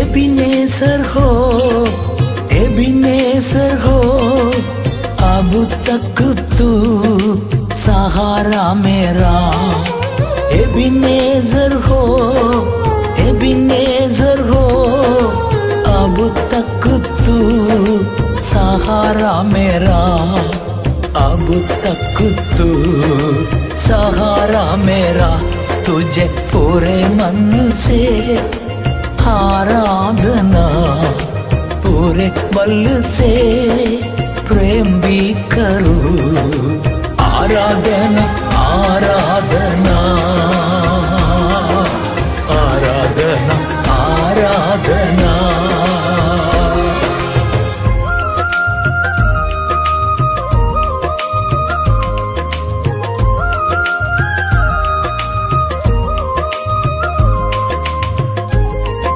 एबिनेसर हो एबिनेसर हो अब तक तू सहारा मेरा एबिनेजर हो एबिनेजर हो अब तक तू सहारा मेरा अब तक तू सहारा मेरा तुझे पूरे मन से आराधना पूरे बल से प्रेम भी करूं आराधना आराधना